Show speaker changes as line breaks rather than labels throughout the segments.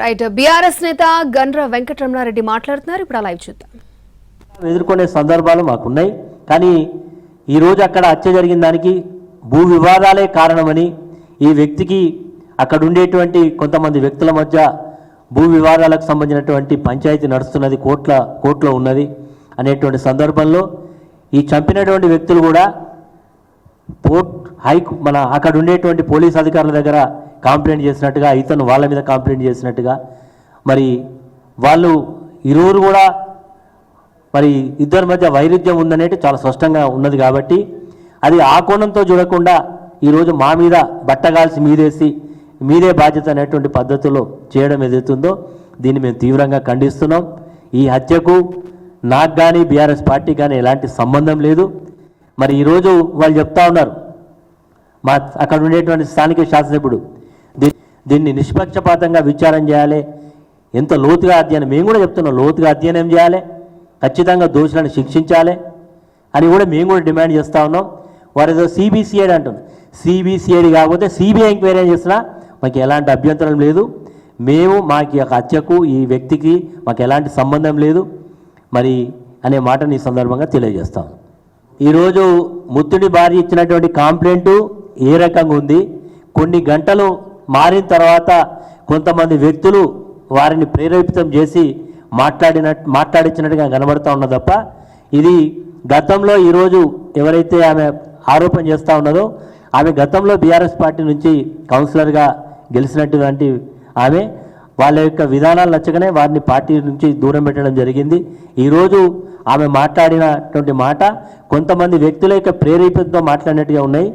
Right. BRS నేత గండ్ర వెంకటరమణారెడ్డి మాట్లాడుతున్నారు. ఇప్పుడు అలా లైవ్ చూద్దాం.
ఎదుర్కొనే సందర్భాలు మాకున్నాయి. కానీ ఈరోజు అక్కడ హత్య జరిగిన దానికి భూ వివాదాలే కారణమని ఈ వ్యక్తికి అక్కడ ఉండేటువంటి కొంతమంది వ్యక్తుల మధ్య భూ వివాదాలకు సంబంధించినటువంటి పంచాయతీ నడుస్తున్నది కోట్ల కోర్టులో ఉన్నది అనేటువంటి సందర్భంలో ఈ చంపినటువంటి వ్యక్తులు కూడా పోర్ట్ హై మన అక్కడ ఉండేటువంటి పోలీస్ అధికారుల దగ్గర కంప్లైంట్ చేసినట్టుగా ఇతను వాళ్ళ మీద కంప్లైంట్ చేసినట్టుగా మరి వాళ్ళు ఇరువురు కూడా మరి ఇద్దరి మధ్య వైరుధ్యం ఉందనేది చాలా స్పష్టంగా ఉన్నది కాబట్టి అది ఆ కోణంతో చూడకుండా ఈరోజు మా మీద బట్టగాల్సి మీదేసి మీదే బాధ్యత అనేటువంటి పద్ధతిలో చేయడం ఏదైతుందో దీన్ని మేము తీవ్రంగా ఖండిస్తున్నాం. ఈ హత్యకు నాకు కానీ బీఆర్ఎస్ పార్టీ కానీ ఎలాంటి సంబంధం లేదు. మరి ఈరోజు వాళ్ళు చెప్తా ఉన్నారు. మా అక్కడ ఉండేటువంటి స్థానిక శాసనసభ్యుడు దీన్ని నిష్పక్షపాతంగా విచారం చేయాలి. ఎంత లోతుగా అధ్యయనం? మేము కూడా చెప్తున్నాం లోతుగా అధ్యయనం చేయాలి. ఖచ్చితంగా దోషులను శిక్షించాలి. అని కూడా మేము కూడా డిమాండ్ చేస్తూ ఉన్నాం. వారు ఏదో సిబిసిఐడి అంటున్నారు. సిబిసిఐడి కాకపోతే సిబిఐ ఎంక్వైరీ చేసినా మాకు ఎలాంటి అభ్యంతరం లేదు. మేము మాకు యొక్క హత్యకు ఈ వ్యక్తికి మాకు ఎలాంటి సంబంధం లేదు. మరి అనే మాటని ఈ సందర్భంగా తెలియజేస్తాం ఈరోజు ముత్తుడి భార్య ఇచ్చినటువంటి కాంప్లైంట్ ఏ రకంగా ఉంది? కొన్ని గంటలు మారిన తర్వాత కొంతమంది వ్యక్తులు వారిని ప్రేరేపితం చేసి మాట్లాడిన మాట్లాడించినట్టుగా కనబడతా ఉన్నది తప్ప ఇది గతంలో ఈరోజు ఎవరైతే ఆమె ఆరోపణ చేస్తూ ఉన్నదో ఆమె గతంలో బీఆర్ఎస్ పార్టీ నుంచి కౌన్సిలర్గా గెలిచినటువంటి ఆమె వాళ్ళ యొక్క విధానాలు నచ్చగానే వారిని పార్టీ నుంచి దూరం పెట్టడం జరిగింది. ఈరోజు ఆమె మాట్లాడినటువంటి మాట కొంతమంది వ్యక్తుల యొక్క ప్రేరేపితంతో మాట్లాడినట్టుగా ఉన్నాయి.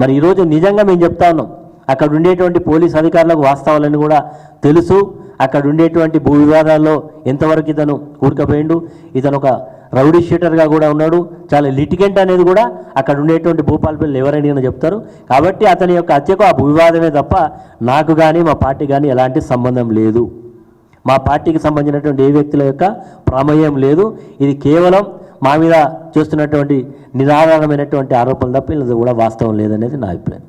మరి ఈరోజు నిజంగా మేము చెప్తా ఉన్నాం అక్కడ ఉండేటువంటి పోలీస్ అధికారులకు వాస్తవాలని కూడా తెలుసు. అక్కడ ఉండేటువంటి భూ వివాదాల్లో ఎంతవరకు ఇతను కూరుకుపోయిండు ఇతను ఒక రౌడీ షీటర్గా కూడా ఉన్నాడు. చాలా లిటికెంట్ అనేది కూడా అక్కడ ఉండేటువంటి భూపాలపల్లి ఎవరైనా చెప్తారు. కాబట్టి అతని యొక్క హత్యకు ఆ భూ వివాదమే తప్ప నాకు కానీ మా పార్టీ కానీ ఎలాంటి సంబంధం లేదు. మా పార్టీకి సంబంధించినటువంటి ఏ వ్యక్తుల యొక్క ప్రమేయం లేదు. ఇది కేవలం మా మీద చేస్తున్నటువంటి నిరాధారమైనటువంటి ఆరోపణలు తప్ప ఇది కూడా వాస్తవం లేదనేది నా అభిప్రాయం.